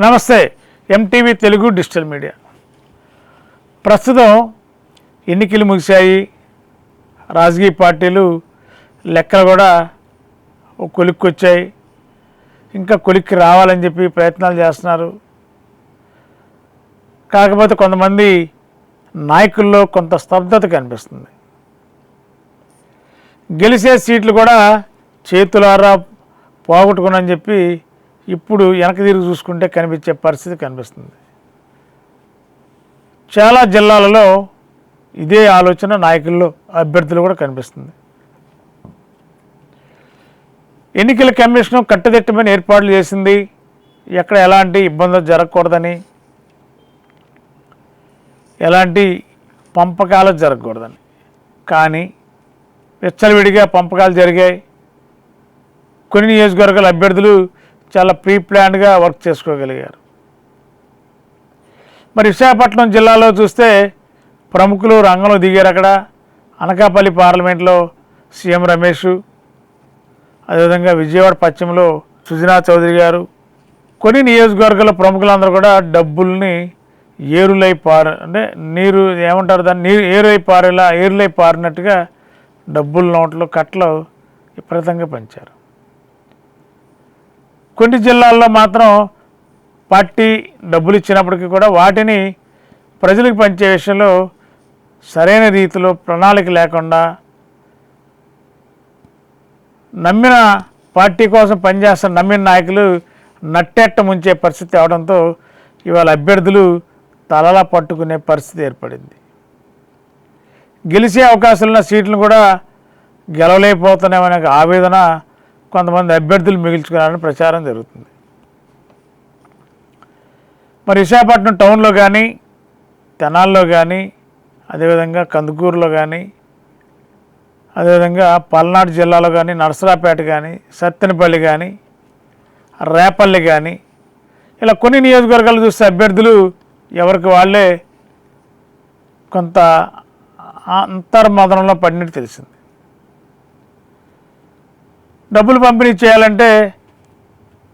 నమస్తే MTV Telugu digital media. ప్రస్తుతం ఎన్నికలు ముగిశాయి. రాజకీయ పార్టీలు లెక్కలు కూడా కొలిక్కొచ్చాయి. వచ్చాయి ఇంకా కొలిక్కి రావాలని చెప్పి ప్రయత్నాలు చేస్తున్నారు. కాకపోతే కొంతమంది నాయకుల్లో కొంత స్తబ్దత కనిపిస్తుంది. గెలిచే సీట్లు కూడా చేతులారా పోగొట్టుకున్నాని చెప్పి ఇప్పుడు వెనక తిరిగి చూసుకుంటే కనిపించే పరిస్థితి కనిపిస్తుంది. చాలా జిల్లాలలో ఇదే ఆలోచన నాయకుల్లో అభ్యర్థులు కూడా కనిపిస్తుంది. ఎన్నికల కమిషన్ కట్టుదిట్టమైన ఏర్పాట్లు చేసింది. ఎక్కడ ఎలాంటి ఇబ్బందులు జరగకూడదని ఎలాంటి పంపకాలు జరగకూడదని. కానీ విచ్చలవిడిగా పంపకాలు జరిగాయి. కొన్ని నియోజకవర్గాల అభ్యర్థులు చాలా ప్రీ ప్లాన్డ్గా వర్క్ చేసుకోగలిగారు. మరి విశాఖపట్నం జిల్లాలో చూస్తే ప్రముఖులు రంగంలో దిగారు అక్కడ. అనకాపల్లి పార్లమెంట్లో సీఎం రమేష్ అదేవిధంగా విజయవాడ పశ్చిమలో సుజనా చౌదరి గారు. కొన్ని నియోజకవర్గాల ప్రముఖులందరూ కూడా డబ్బుల్ని ఏరులై పార అంటే నీరు ఏమంటారు దాన్ని? నీరు ఏరులై పారేలా ఏరులై పారినట్టుగా డబ్బుల నోట్లు కట్టలు విపరీతంగా పంచారు. కొన్ని జిల్లాల్లో మాత్రం పార్టీ డబ్బులు ఇచ్చినప్పటికీ కూడా వాటిని ప్రజలకు పంచే విషయంలో సరైన రీతిలో ప్రణాళిక లేకుండా నమ్మిన పార్టీ కోసం పనిచేస్తున్న నమ్మిన నాయకులు నట్టెట్ట ముంచే పరిస్థితి అవడంతో ఇవాళ అభ్యర్థులు తలలా పట్టుకునే పరిస్థితి ఏర్పడింది. గెలిచే అవకాశాలున్న సీట్లను కూడా గెలవలేకపోతున్నామనే ఆవేదన కొంతమంది అభ్యర్థులు మిగిల్చుకున్నారని ప్రచారం జరుగుతుంది. మరి విశాఖపట్నం టౌన్లో కానీ తెనాల్లో కానీ అదేవిధంగా కందుకూరులో కానీ అదేవిధంగా పల్నాడు జిల్లాలో కానీ నరసరాపేట కానీ సత్తెనపల్లి కానీ రేపల్లి కానీ ఇలా కొన్ని నియోజకవర్గాలు చూస్తే అభ్యర్థులు ఎవరికి వాళ్ళే కొంత అంతర్మదనంలో పడినట్టు తెలిసింది. డబ్బులు పంపిణీ చేయాలంటే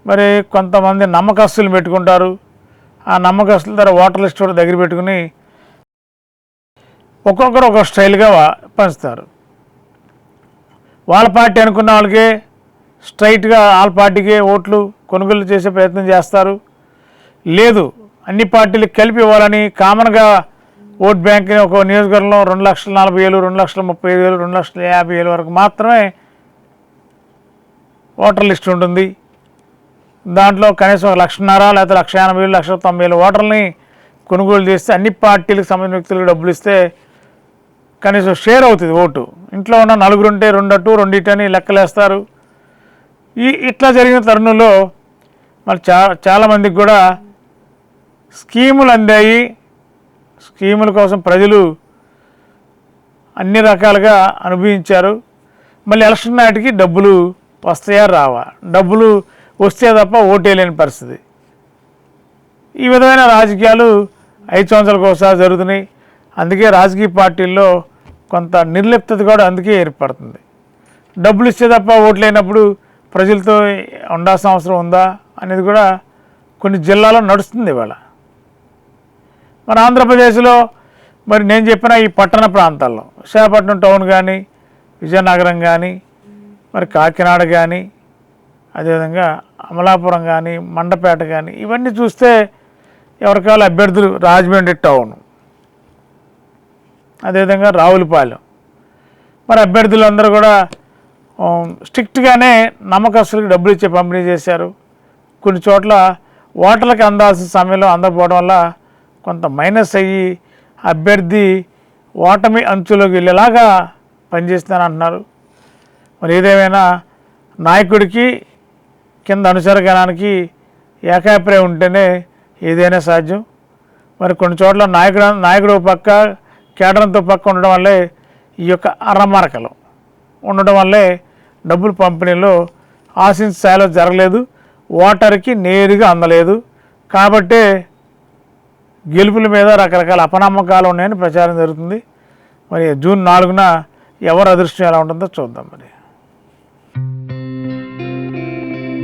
మరి కొంతమంది నమ్మకస్తులు పెట్టుకుంటారు. ఆ నమ్మకస్తుల ద్వారా ఓటర్ లిస్ట్ కూడా దగ్గర పెట్టుకుని ఒక్కొక్కరు ఒక్కొక్క స్టైల్గా పంచుతారు. వాళ్ళ పార్టీ అనుకున్న వాళ్ళకి స్ట్రైట్గా వాళ్ళ పార్టీకే ఓట్లు కొనుగోలు చేసే ప్రయత్నం చేస్తారు. లేదు అన్ని పార్టీలు కలిపి ఇవ్వాలని కామన్గా ఓట్ బ్యాంక్ ఒక నియోజకవర్గంలో రెండు లక్షల నలభై వేలు రెండు లక్షల ముప్పై వేలు రెండు లక్షల యాభై వేలు వరకు మాత్రమే ఓటర్ లిస్ట్ ఉంటుంది. దాంట్లో కనీసం ఒక లక్షన్నర లేకపోతే లక్ష ఎనభై వేలు లక్ష తొంభై వేలు ఓటర్లని కొనుగోలు చేస్తే అన్ని పార్టీలకు సంబంధించిన వ్యక్తులకు డబ్బులు ఇస్తే కనీసం షేర్ అవుతుంది ఓటు. ఇంట్లో ఉన్న నలుగురు ఉంటే రెండట్టు రెండిటని లెక్కలేస్తారు. ఈ ఇట్లా జరిగిన తరుణంలో మరి చా చాలామందికి కూడా స్కీములు అందాయి. స్కీముల కోసం ప్రజలు అన్ని రకాలుగా అనుభవించారు. మళ్ళీ ఎలక్షన్ నాటికి డబ్బులు వస్తాయా రావా? డబ్బులు వస్తే తప్ప ఓటేయలేని పరిస్థితి. ఈ విధమైన రాజకీయాలు ఐదు సంవత్సరాలకు ఒకసారి జరుగుతున్నాయి. అందుకే రాజకీయ పార్టీల్లో కొంత నిర్లిప్తత కూడా అందుకే ఏర్పడుతుంది. డబ్బులు ఇస్తే తప్ప ఓట్లు లేనప్పుడు ప్రజలతో ఉండాల్సిన అవసరం ఉందా అనేది కూడా కొన్ని జిల్లాలో నడుస్తుంది ఇవాళ. మన ఆంధ్రప్రదేశ్లో మరి నేను చెప్పిన ఈ పట్టణ ప్రాంతాల్లో విశాఖపట్నం టౌన్ కానీ విజయనగరం కానీ మరి కాకినాడ కానీ అదేవిధంగా అమలాపురం కానీ మండపేట కానీ ఇవన్నీ చూస్తే ఎవరికాల అభ్యర్థులు రాజమండ్రి టౌన్. అదేవిధంగా రావులపాలెం. మరి అభ్యర్థులు అందరూ కూడా స్ట్రిక్ట్గానే నమ్మకస్తులకు డబ్బులు ఇచ్చే పంపిణీ చేశారు. కొన్ని చోట్ల ఓటర్లకు అందాల్సిన సమయంలో అందకపోవడం వల్ల కొంత మైనస్ అయ్యి అభ్యర్థి ఓటమి అంచులోకి వెళ్ళేలాగా పనిచేస్తానని అంటున్నారు. మరి ఏదేమైనా నాయకుడికి కింద అనుసరగణానికి ఏకాభిప్రాయం ఉంటేనే ఏదైనా సాధ్యం. మరి కొన్ని చోట్ల నాయకుడు నాయకుడు పక్క కేటరంతో పక్క ఉండడం వల్లే ఈ యొక్క అరమరకలు ఉండడం వల్లే డబ్బులు పంపిణీలో ఆశించిన స్థాయిలో జరగలేదు. ఓటర్కి నేరుగా అందలేదు. కాబట్టే గెలుపుల మీద రకరకాల అపనమ్మకాలు ఉన్నాయని ప్రచారం జరుగుతుంది. మరి జూన్ నాలుగున ఎవరు అదృష్టం ఎలా ఉంటుందో చూద్దాం మరి.